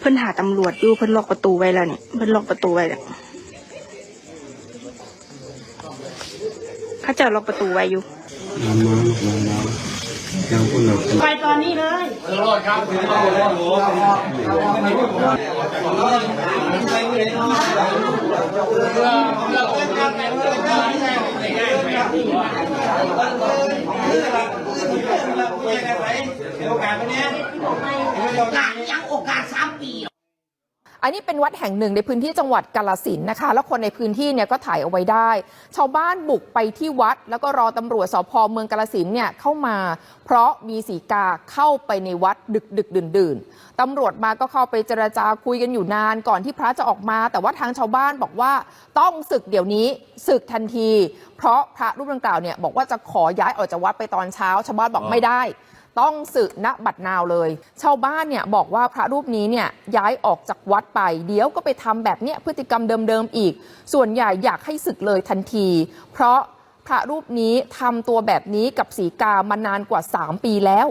เพิ่นหาตำรวจอยู่เพิ่นล็อกประตูไว้แล้วนี่เพิ่นล็อกประตูไว้แล้วเขาเจะล็อกประตูไว้อยู่น้ำน้ำน้ำน้ำยังพูดเราไปตอนนี้เลย อันนี้เป็นวัดแห่งหนึ่งในพื้นที่จังหวัดกาลสินธุ์นะคะ แล้วคนในพื้นที่เนี่ยก็ถ่ายเอาไว้ได้ ชาวบ้านบุกไปที่วัด แล้วก็รอตำรวจสพเมืองกาลสินธุ์เนี่ยเข้ามา เพราะมีสีกาเข้าไปในวัดดึกดึกดื่นดื่นๆตำรวจมาก็เข้าไปเจรจาคุยกันอยู่นานก่อนที่พระจะออกมา แต่ว่าทางชาวบ้านบอกว่าต้องศึกเดี๋ยวนี้ศึกทันที เพราะพระรูปดังกล่าวเนี่ยบอกว่าจะขอย้ายออกจากวัดไปตอนเช้า ชาวบ้านบอกไม่ได้ ต้องสึกณบัดนาวเลย ชาวบ้านเนี่ยบอกว่าพระรูปนี้เนี่ยย้ายออกจากวัดไป เดี๋ยวก็ไปทำแบบเนี้ยพฤติกรรมเดิมๆอีก ส่วนใหญ่อยากให้สึกเลยทันที เพราะพระรูปนี้ทำตัวแบบนี้กับสีกามานานกว่า 3 ปีแล้ว